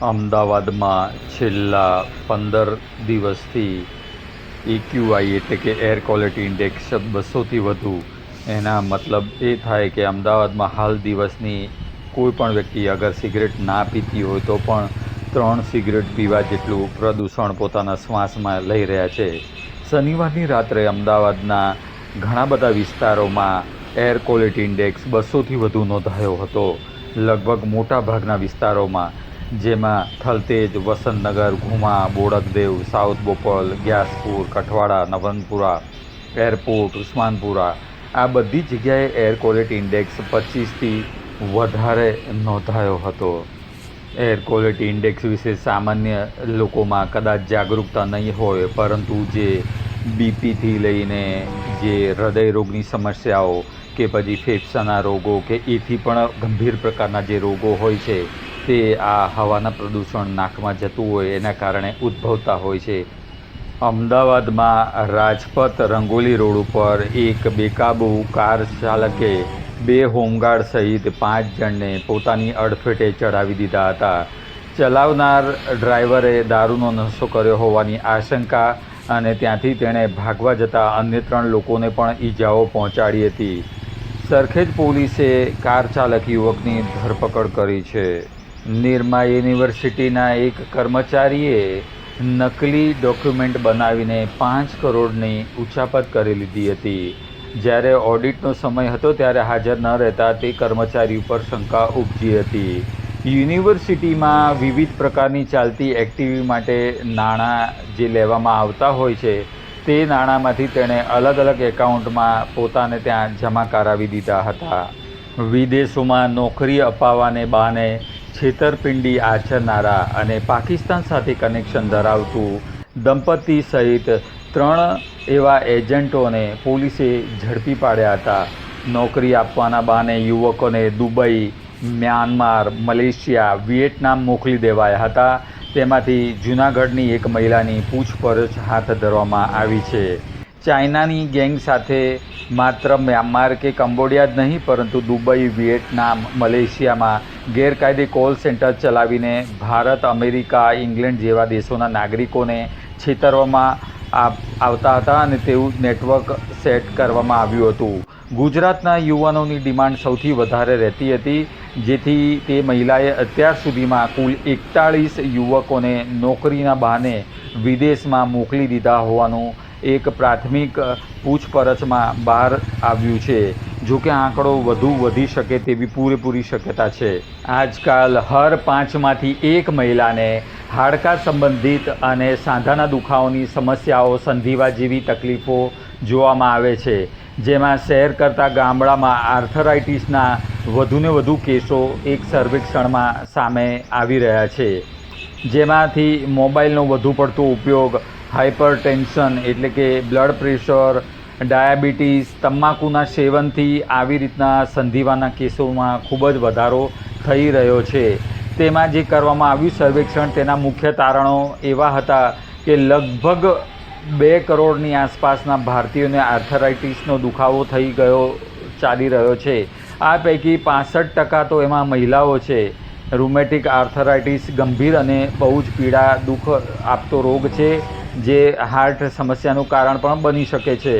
અમદાવાદમાં છેલ્લા પંદર દિવસથી એક્યુઆઈ એટલે કે એર ક્વોલિટી ઇન્ડેક્સ બસોથી વધુ. એના મતલબ એ થાય કે અમદાવાદમાં હાલ દિવસની કોઈ પણ વ્યક્તિ અગર સિગરેટ ના પીતી હોય તો પણ ત્રણ સિગરેટ પીવા જેટલું પ્રદૂષણ પોતાના શ્વાસમાં લઈ રહ્યા છે. શનિવારની રાત્રે અમદાવાદના ઘણા બધા વિસ્તારોમાં એર ક્વોલિટી ઇન્ડેક્સ બસોથી વધુ નોંધાયો હતો. લગભગ મોટા ભાગના વિસ્તારોમાં જેમાં થલતેજ, વસંતનગર, ઘુમા, બોડકદેવ, સાઉથ બોપલ, ગ્યાસપુર, કઠવાડા, નવરંગપુરા, એરપોર્ટ, ઉસ્માનપુરા આ બધી જગ્યાએ એર ક્વોલિટી ઇન્ડેક્સ પચીસથી વધારે નોંધાયો હતો. એર ક્વોલિટી ઇન્ડેક્સ વિશે સામાન્ય લોકોમાં કદાચ જાગરૂકતા નહીં હોય, પરંતુ જે બીપીથી લઈને જે હૃદય રોગની સમસ્યાઓ કે પછી ફેફસાના રોગો કે એથી પણ ગંભીર પ્રકારના જે રોગો હોય છે તે આ હવાના પ્રદૂષણ નાકમાં જતું હોય એના કારણે ઉદ્ભવતા હોય છે. અમદાવાદમાં રાજપથ રંગોલી રોડ ઉપર એક બેકાબુ કાર ચાલકે બે હોમગાર્ડ સહિત પાંચ જણને પોતાની અડફેટે ચડાવી દીધા હતા. ચલાવનાર ડ્રાઈવરે દારૂનો નશો કર્યો હોવાની આશંકા અને ત્યાંથી તેણે ભાગવા જતા અન્ય ત્રણ લોકોને પણ ઈજાઓ પહોંચાડી હતી. સરખેજ પોલીસે કાર ચાલક યુવકની ધરપકડ કરી છે. નિરમા યુનિવર્સિટીના એક કર્મચારીએ નકલી ડોક્યુમેન્ટ બનાવીને પાંચ કરોડની ઉછાપત કરી લીધી હતી. જ્યારે ઓડિટનો સમય હતો ત્યારે હાજર ન રહેતા તે કર્મચારી ઉપર શંકા ઉપજી હતી. યુનિવર્સિટીમાં વિવિધ પ્રકારની ચાલતી એક્ટિવિટી માટે નાણાં જે લેવામાં આવતા હોય છે, તે નાણાંમાંથી તેણે અલગ અલગ એકાઉન્ટમાં પોતાને ત્યાં જમા કરાવી દીધા હતા. વિદેશોમાં નોકરી અપાવવાને બહાને છેતરપિંડી આચરનારા અને પાકિસ્તાન સાથે કનેક્શન ધરાવતું દંપતી સહિત ત્રણ એવા એજન્ટોને પોલીસે ઝડપી પાડ્યા હતા. નોકરી આપવાના બહાને યુવકોને દુબઈ, મ્યાનમાર, મલેશિયા વિયેટનામ મોકલી દેવાયા હતા. તેમાંથી જૂનાગઢની એક મહિલાની પૂછપરછ હાથ ધરવામાં આવી છે. ચાઇનાની ગેંગ સાથે માત્ર મ્યાનમાર કે કંબોડિયા જ નહીં, પરંતુ દુબઈ વિયેટનામ મલેશિયામાં ગેરકાયદે કોલ સેન્ટર ચલાવીને ભારત, અમેરિકા, ઇંગ્લેન્ડ જેવા દેશોના નાગરિકોને છેતરવામાં આવતા હતા અને તેવું નેટવર્ક સેટ કરવામાં આવ્યું હતું. ગુજરાતના યુવાનોની ડિમાન્ડ સૌથી વધારે રહેતી હતી, જેથી તે મહિલાએ અત્યાર સુધીમાં કુલ એકતાળીસ યુવકોને નોકરીના બહાને વિદેશમાં મોકલી દીધા હોવાનું એક પ્રાથમિક પૂછપરછમાં બહાર આવ્યું છે. જો કે આંકડો વધુ વધી શકે તેવી પૂરેપૂરી શક્યતા છે. આજકાલ હર પાંચમાંથી એક મહિલાને હાડકાં સંબંધિત અને સાંધાના દુખાવાની સમસ્યાઓ સંધિવા જેવી તકલીફો જોવામાં આવે છે. જેમાં શહેર કરતાં ગામડામાં આર્થરાઇટિસના વધુને વધુ કેસો એક સર્વેક્ષણમાં સામે આવી રહ્યા છે. જેમાંથી મોબાઈલનો વધુ પડતો ઉપયોગ હાઇપર ટેન્શન એટલે કે બ્લડ પ્રેશર, ડાયાબિટીસ, તમાકુના સેવનથી આવી રીતના સંધિવાના કેસોમાં ખૂબ જ વધારો થઈ રહ્યો છે. તેમાં જે કરવામાં આવ્યું સર્વેક્ષણ, તેના મુખ્ય તારણો એવા હતા કે લગભગ બે કરોડની આસપાસના ભારતીયોને આર્થરાઇટિસનો દુખાવો થઈ ગયો, ચાલી રહ્યો છે. આ પૈકી પાસઠ ટકા તો એમાં મહિલાઓ છે. રૂમેટિક આર્થરાઇટિસ ગંભીર અને બહુ જ પીડા, દુઃખ આપતો રોગ છે. જે હાર્ટ સમસ્યાનું કારણ પણ બની શકે છે.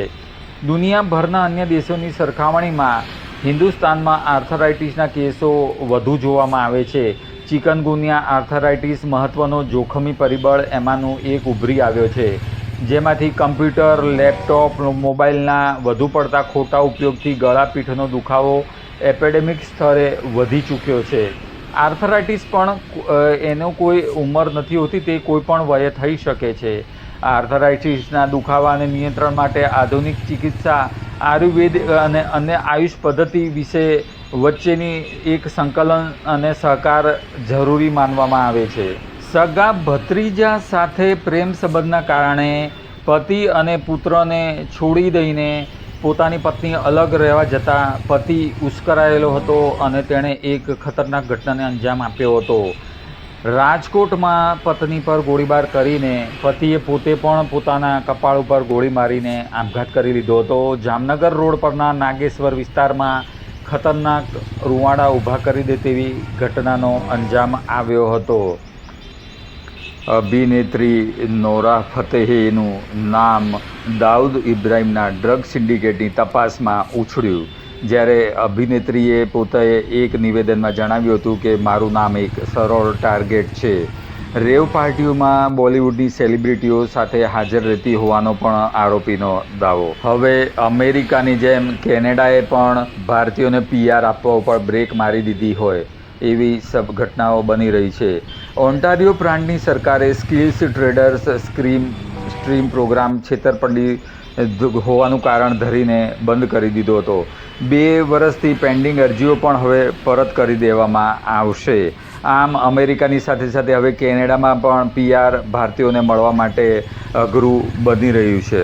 દુનિયાભરના અન્ય દેશોની સરખામણીમાં હિન્દુસ્તાનમાં આર્થરાઇટિસના કેસો વધુ જોવામાં આવે છે. ચિકનગુનિયા આર્થરાઇટિસ મહત્ત્વનો જોખમી પરિબળ એમાંનું એક ઉભરી આવ્યો છે. જેમાંથી કમ્પ્યુટર, લેપટોપ મોબાઈલના વધુ પડતા ખોટા ઉપયોગથી ગળાપીઠનો દુખાવો એપેડેમિક સ્તરે વધી ચૂક્યો છે. આર્થરાઇટિસ પણ એનો કોઈ ઉંમર નથી હોતી તે કોઈ પણ વયે થઈ શકે છે. આર્થરાઇટિસના દુખાવાને નિયંત્રણ માટે આધુનિક ચિકિત્સા, આયુર્વેદ અને અન્ય આયુષ પદ્ધતિ વિશે વચ્ચેની એક સંકલન અને સહકાર જરૂરી માનવામાં આવે છે. સગા ભત્રીજા સાથે પ્રેમ સંબંધના કારણે પતિ અને પુત્રને છોડી દઈને પોતાની પત્ની અલગ રહેવા જતાં પતિ ઉશ્કરાયેલો હતો અને તેણે એક ખતરનાક ઘટનાને અંજામ આપ્યો હતો. રાજકોટમાં પત્ની પર ગોળીબાર કરીને પતિએ પોતે પણ પોતાના કપાળ ઉપર ગોળી મારીને આપઘાત કરી લીધો હતો. જામનગર રોડ પરના નાગેશ્વર વિસ્તારમાં ખતરનાક રૂવાડા ઊભા કરી દે તેવી ઘટનાનો અંજામ આવ્યો હતો. અભિનેત્રી નોરા ફતેહીનું નામ દાઉદ ઇબ્રાહિમના ડ્રગ સિન્ડિકેટની તપાસમાં ઉછળ્યું. જ્યારે અભિનેત્રીએ પોતે એક નિવેદનમાં જણાવ્યું હતું કે મારું નામ એક સરળ ટાર્ગેટ છે. રેવ પાર્ટીઓમાં બોલિવૂડની સેલિબ્રિટીઓ સાથે હાજર રહેતી હોવાનો પણ આરોપીનો દાવો. હવે અમેરિકાની જેમ કેનેડાએ પણ ભારતીયોને પીઆર આપવા ઉપર બ્રેક મારી દીધી હોય એવી સબ ઘટનાઓ બની રહી છે. ઓન્ટારિયો પ્રાંતની સરકારે skills traders scream, stream programme છેતરપંડી હોવાનું કારણ ધરીને બંધ કરી દીધો હતો. બે વર્ષથી પેન્ડિંગ અરજીઓ પણ હવે પરત કરી દેવામાં આવશે. આમ અમેરિકાની સાથે સાથે હવે કેનેડામાં પણ પીઆર ભારતીયોને મળવા માટે અઘરું બની રહ્યું છે.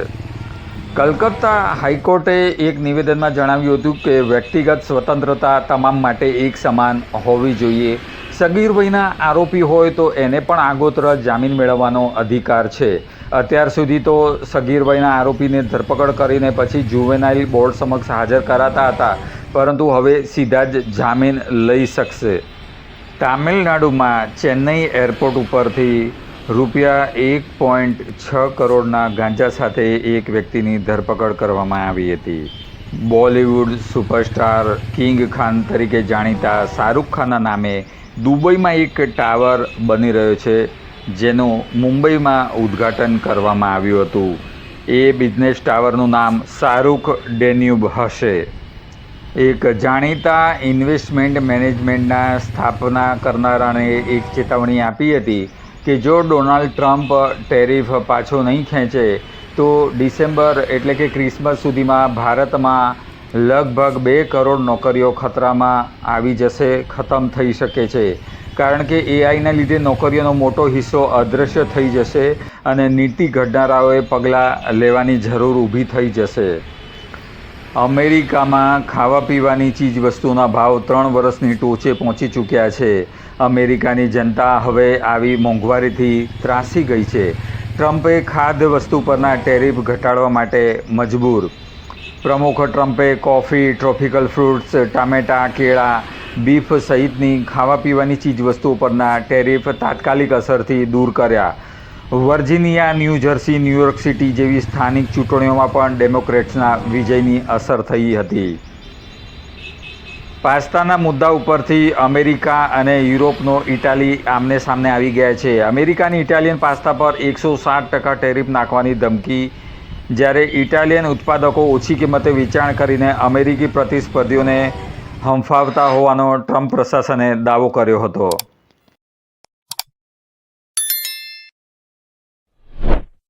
કલકત્તા હાઈકોર્ટે એક નિવેદનમાં જણાવ્યું હતું કે વ્યક્તિગત સ્વતંત્રતા તમામ માટે એક સમાન હોવી જોઈએ. સગીર વયના આરોપી હોય તો એને પણ આગોતરા જામીન મેળવવાનો અધિકાર છે. અત્યાર સુધી તો સગીર વયના આરોપીને ધરપકડ કરીને પછી જુવેનાઇલ બોર્ડ સમક્ષ હાજર કરાતા હતા, પરંતુ હવે સીધા જ જામીન લઈ શકશે. તામિલનાડુમાં ચેન્નઈ એરપોર્ટ ઉપરથી રૂપિયા એક પોઈન્ટ છ કરોડના ગાંજા સાથે એક વ્યક્તિની ધરપકડ કરવામાં આવી હતી. બોલિવૂડ સુપરસ્ટાર કિંગ ખાન તરીકે જાણીતા શાહરૂખ ખાનના નામે દુબઈમાં એક ટાવર બની રહ્યો છે, જેનું મુંબઈમાં ઉદ્ઘાટન કરવામાં આવ્યું હતું. એ બિઝનેસ ટાવરનું નામ શાહરૂખ ડેન્યુબ હશે. એક જાણીતા ઇન્વેસ્ટમેન્ટ મેનેજમેન્ટના સ્થાપના કરનારાને એક ચેતવણી આપી હતી કે જો ડોનાલ્ડ ટ્રમ્પ ટેરિફ પાછો નહીં ખેંચે તો ડિસેમ્બર એટલે કે ક્રિસમસ સુધીમાં ભારતમાં લગભગ બે કરોડ નોકરીઓ ખતરામાં આવી જશે, ખતમ થઈ શકે છે. કારણ કે એઆઈના લીધે નોકરીઓનો મોટો હિસ્સો અદૃશ્ય થઈ જશે અને નીતિ ઘડનારાઓએ પગલાં લેવાની જરૂર ઊભી થઈ જશે. અમેરિકામાં ખાવા પીવાની ચીજ વસ્તુના ભાવ ત્રણ વર્ષની ટોચે પહોંચી ચૂક્યા છે. અમેરિકાની જનતા હવે આવી મોંઘવારીથી ત્રાસી ગઈ છે. ટ્રમ્પે ખાદ્ય વસ્તુ પરના ટેરિફ ઘટાડવા માટે મજબૂર. પ્રમુખ ટ્રમ્પે કોફી, ટ્રોપિકલ ફ્રૂટ્સ, ટામેટા, કેળા, બીફ સહિતની ખાવા પીવાની ચીજવસ્તુઓ પરના ટેરિફ તાત્કાલિક અસરથી દૂર કર્યા. Virginia, New Jersey New York city જેવી સ્થાનિક ચૂંટણીઓમાં પણ ડેમોક્રેટ્સના વિજયની અસર થઈ હતી. પાસ્તાના મુદ્દા ઉપરથી અમેરિકા અને યુરોપનો ઇટાલી આમને સામને આવી ગયા છે. અમેરિકાની ઇટાલિયન પાસ્તા પર એકસો સાત ટકા ટેરિફ નાખવાની ધમકી. જ્યારે ઇટાલિયન ઉત્પાદકો ઓછી કિંમતે વેચાણ કરીને અમેરિકી પ્રતિસ્પર્ધીઓને હંફાવતા હોવાનો ટ્રમ્પ પ્રશાસને દાવો કર્યો હતો.